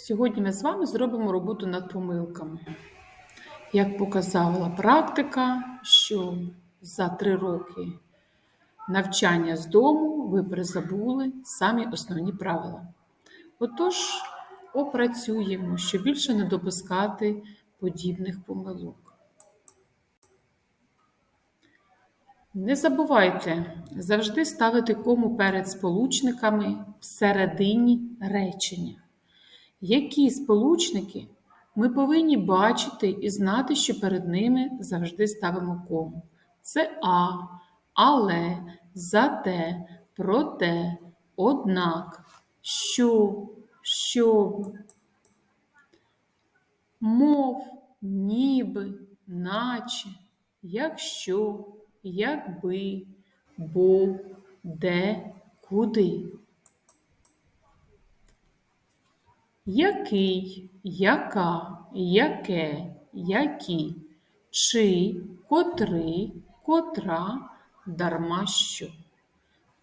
Сьогодні ми з вами зробимо роботу над помилками. Як показала практика, що за три роки навчання з дому ви призабули самі основні правила. Отож, опрацюємо, щоб більше не допускати подібних помилок. Не забувайте завжди ставити кому перед сполучниками всередині речення. Які сполучники ми повинні бачити і знати, що перед ними завжди ставимо кому. Це а, але, зате, проте, однак, що, щоб, мов, ніби, наче, якщо, якби, бо, де, куди. Який, яка, яке, які, чи, котрий, котра, дарма що.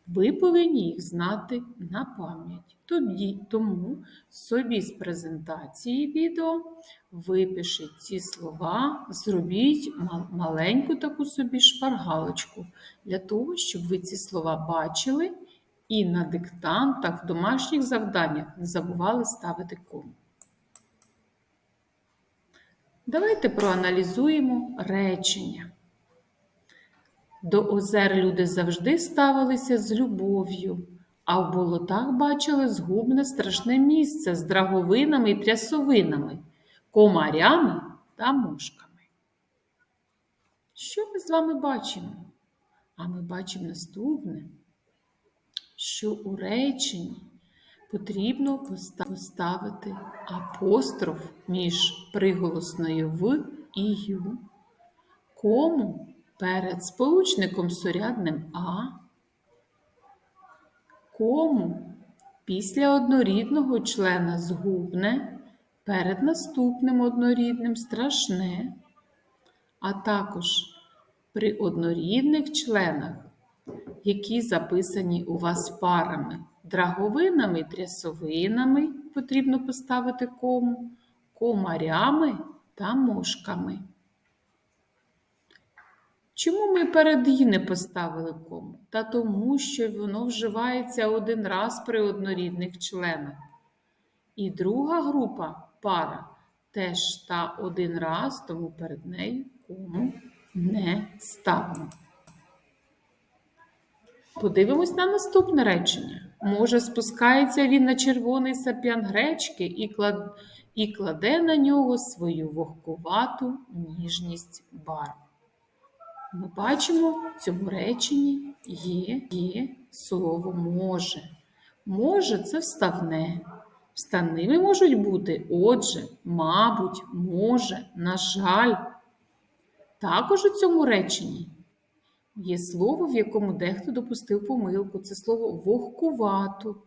Ви повинні їх знати на пам'ять. Тоді, тому собі з презентації відео випишіть ці слова, зробіть маленьку таку собі шпаргалочку для того, щоб ви ці слова бачили і на диктантах, в домашніх завданнях не забували ставити кому. Давайте проаналізуємо речення. До озер люди завжди ставилися з любов'ю, а в болотах бачили згубне страшне місце з драговинами і трясовинами, комарями та мушками. Що ми з вами бачимо? А ми бачимо наступне що у реченні потрібно поставити апостроф між приголосною в і ю, кому перед сполучником сурядним А, кому після однорідного члена згубне, перед наступним однорідним страшне, а також при однорідних членах які записані у вас парами. Драговинами, трясовинами потрібно поставити кому, комарями та мошками. Чому ми перед «і» не поставили кому? Та тому, що воно вживається один раз при однорідних членах. І друга група пара теж та один раз, тому перед нею кому не ставимо. Подивимось на наступне речення. Може, спускається він на червоний сап'ян гречки і клад... і кладе на нього свою вогкувату ніжність барв. Ми бачимо, в цьому реченні є, є слово може. Може це вставне. Вставними можуть бути отже, мабуть, може, на жаль. Також у цьому реченні Є слово, в якому дехто допустив помилку. Це слово вогкувату.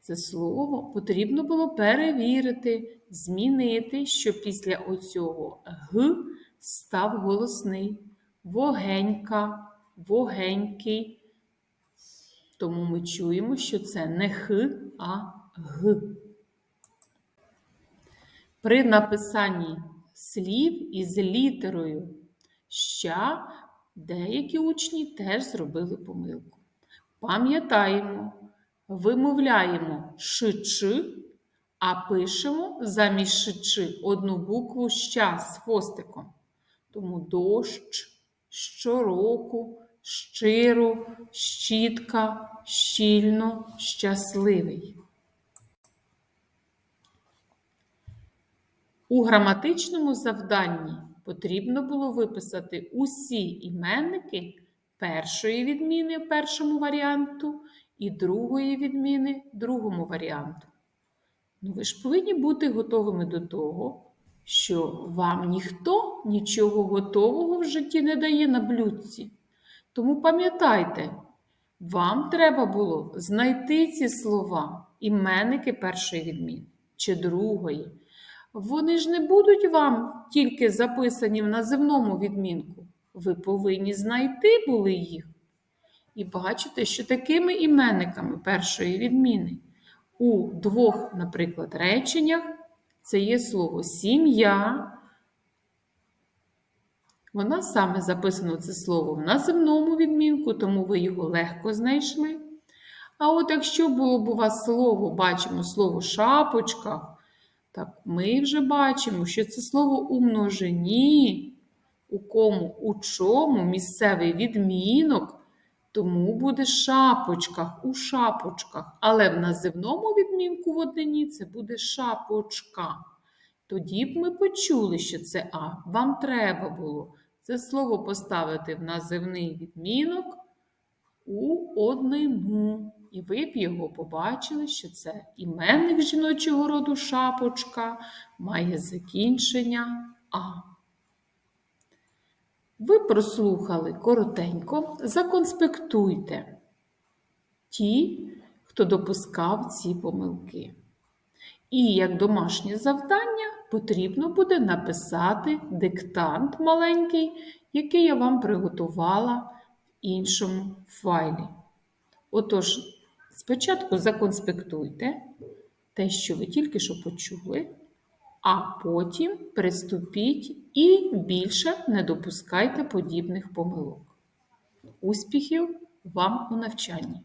Це слово потрібно було перевірити, змінити, що після оцього г став голосний. Вогенька, вогенький. Тому ми чуємо, що це не х, а г. При написанні слів із літерою ща Деякі учні теж зробили помилку. Пам'ятаємо, вимовляємо шичи, а пишемо замість шичи одну букву ща з хвостиком. Тому дощ, щороку, щиро, щітка, щільно, щасливий. У граматичному завданні потрібно було виписати усі іменники першої відміни першому варіанту і другої відміни другому варіанту. Ну, ви ж повинні бути готовими до того, що вам ніхто нічого готового в житті не дає на блюдці. Тому пам'ятайте, вам треба було знайти ці слова, іменники першої відміни чи другої. Вони ж не будуть вам тільки записані в називному відмінку. Ви повинні знайти були їх. І бачите, що такими іменниками першої відміни у двох, наприклад, реченнях це є слово сім'я. Вона саме записано це слово в називному відмінку, тому ви його легко знайшли. А от якщо було б у вас слово, бачимо слово шапочка, так ми вже бачимо, що це слово у множині, у кому, у чому місцевий відмінок, тому буде шапочках, у шапочках. Але в називному відмінку в однині це буде шапочка. Тоді б ми почули, що це А. Вам треба було це слово поставити в називний відмінок у однину. І ви б його побачили, що це іменник жіночого роду шапочка має закінчення А. Ви прослухали коротенько, законспектуйте ті, хто допускав ці помилки. І як домашнє завдання потрібно буде написати диктант маленький, який я вам приготувала в іншому файлі. Отож, спочатку законспектуйте те, що ви тільки що почули, а потім приступіть і більше не допускайте подібних помилок. Успіхів вам у навчанні!